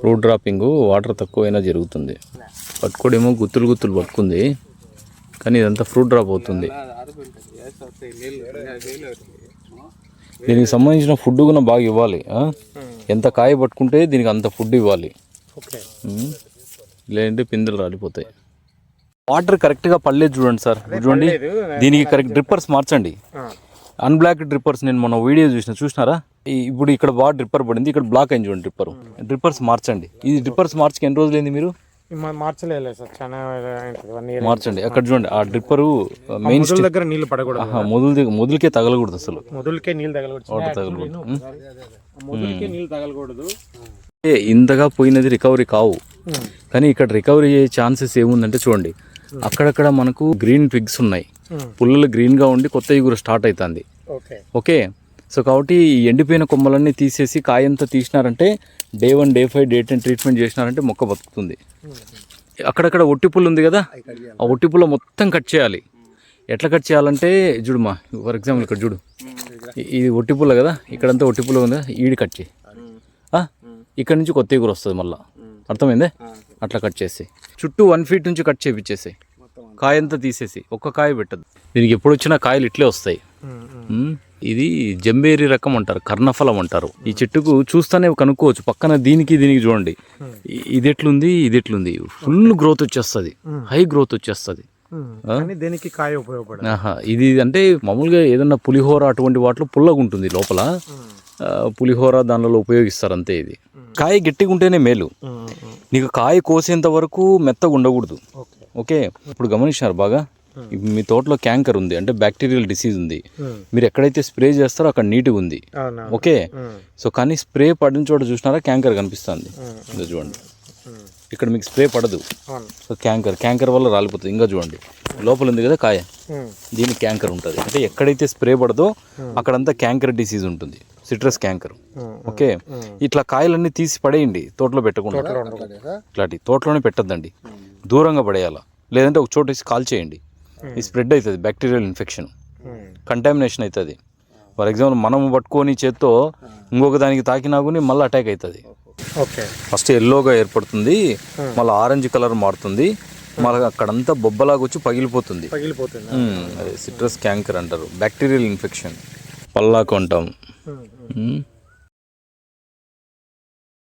Fruit dropping water తక్కువైనా జరుగుతుంది. పట్టుకోడేమో గుత్తులు గుత్తులు పట్టుకుంది. కానీ ఇదంతా ఫ్రూట్ డ్రాప్ అవుతుంది. దీనికి సంబంధించిన ఫుడ్ కూడా బాగా ఇవ్వాలి? ఎంత కాయ పట్టుకుంటే దీనికి అంత ఫుడ్ ఇవ్వాలి. లేదంటే పిందెలు రాలిపోతాయి. వాటర్ కరెక్ట్గా పడలేదు చూడండి సార్. చూడండి. దీనికి కరెక్ట్ డ్రిప్పర్స్ మార్చండి. అన్బ్లాక్ డ్రిప్పర్స్ నేను మొన్న వీడియో చూసిన చూసినారా? ఇప్పుడు ఇక్కడ బాగా డ్రిప్పర్ పడింది ఇక్కడ బ్లాక్ అయింది చూడండి డ్రిప్పర్ డ్రిప్పర్స్ మార్చండి. ఈ డ్రిప్పర్స్ మార్చికి ఎన్ని రోజులైంది మీరు? మార్చలేదు సార్ చాలా మార్చండి. అక్కడ చూడండి ఆ డ్రిప్పరు మెయిన్ దగ్గర నీళ్ళు పడకూడదు మొదలు మొదలుకే తగలకూడదు అసలు. మొదలకే నీళ్ళు తగలకూడదు. మొదలకే నీళ్ళు తగలకూడదు. ఇంతగా పోయినది రికవరీ కావు. కానీ ఇక్కడ రికవరీ అయ్యే ఛాన్సెస్ ఏముందంటే చూడండి అక్కడక్కడ మనకు గ్రీన్ పిగ్స్ ఉన్నాయి. పుల్లలు గ్రీన్గా ఉండి కొత్తవి కూడా స్టార్ట్ అవుతుంది ఓకే. సో కాబట్టి ఈ ఎండిపోయిన కొమ్మలన్నీ తీసేసి కాయంతా తీసినారంటే day one day five day ten treatment చేసినారంటే మొక్క బతుకుతుంది. అక్కడక్కడ ఒట్టి పుల్ల ఉంది కదా? ఆ ఒట్టి పుల్ల మొత్తం కట్ చేయాలి. ఎట్లా కట్ చేయాలంటే చూడుమా ఫర్ ఎగ్జాంపుల్ ఇక్కడ చూడు. ఇది ఒట్టి పుల్ల కదా? ఇక్కడంతా ఒట్టి పుల్ల ఉంది? ఈడి కట్ చేయి? ఇక్కడ నుంచి కొత్త ఎగురు వస్తుంది మళ్ళీ. అర్థమైందే? అట్లా కట్ చేసి చుట్టూ వన్ ఫీట్ నుంచి కట్ చేపించేసి కాయంతా తీసేసి ఒక్క కాయ పెట్టద్దు. దీనికి ఎప్పుడు వచ్చినా కాయలు ఇట్లే వస్తాయి. ఇది జంబేరి రకం అంటారు కర్ణఫలం అంటారు. ఈ చెట్టుకు చూస్తానే కనుక్కోవచ్చు పక్కన దీనికి దీనికి చూడండి. ఇది ఎట్లుంది ఇది ఎట్లుంది ఫుల్ గ్రోత్ వచ్చేస్తుంది. హై గ్రోత్ వచ్చేస్తుంది. దేనికి కాయ ఉపయోగపడదు. ఆహా ఇది అంటే మామూలుగా ఏదన్నా పులిహోర అటువంటి వాటిలో పుల్లగా ఉంటుంది లోపల. పులిహోర దానిలో ఉపయోగిస్తారు అంతే ఇది. కాయ గట్టిగా ఉంటేనే మేలు నీకు కాయ కోసేంత వరకు మెత్తగా ఉండకూడదు. ఓకే ఇప్పుడు గమనించినారు బాగా? ఇప్పుడు మీ తోటలో క్యాంకర్ ఉంది అంటే బ్యాక్టీరియల్ డిసీజ్ ఉంది. మీరు ఎక్కడైతే స్ప్రే చేస్తారో అక్కడ నీట్గా ఉంది. ఓకే? సో కానీ స్ప్రే పడిన చోట చూసినారా క్యాంకర్ కనిపిస్తుంది? చూడండి. ఇక్కడ మీకు స్ప్రే పడదు. క్యాంకర్ క్యాంకర్ వల్ల రాలిపోతుంది. ఇంకా చూడండి. లోపల ఉంది కదా కాయ. దీనికి క్యాంకర్ ఉంటుంది. అంటే ఎక్కడైతే స్ప్రే పడదో అక్కడంతా క్యాంకర్ డిసీజ్ ఉంటుంది. Citrus canker. ఓకే? ఇట్లా కాయలన్నీ తీసి పడేయండి. తోటలో పెట్టకుండా. ఇట్లాంటి తోటలోనే పెట్టద్దండి. దూరంగా పడేయాల? లేదంటే ఒక చోట వేసి కాల్ చేయండి. ఈ స్ప్రెడ్ అవుతుంది బ్యాక్టీరియల్ ఇన్ఫెక్షన్. కంటామినేషన్ అవుతుంది. ఫర్ ఎగ్జాంపుల్ మనము పట్టుకొని చేత్తో ఇంకొక దానికి తాకినా కూడా మళ్ళీ అటాక్ అవుతుంది. ఓకే. ఫస్ట్ ఎల్లోగా ఏర్పడుతుంది. మళ్ళీ ఆరెంజ్ కలర్ మారుతుంది. మళ్ళీ అక్కడంతా బొబ్బలాగా వచ్చి పగిలిపోతుంది. పగిలిపోతుంది. అదే సిట్రస్ క్యాంకర్ అంటారు. బ్యాక్టీరియల్ ఇన్ఫెక్షన్ పల్లాకు అంటాం.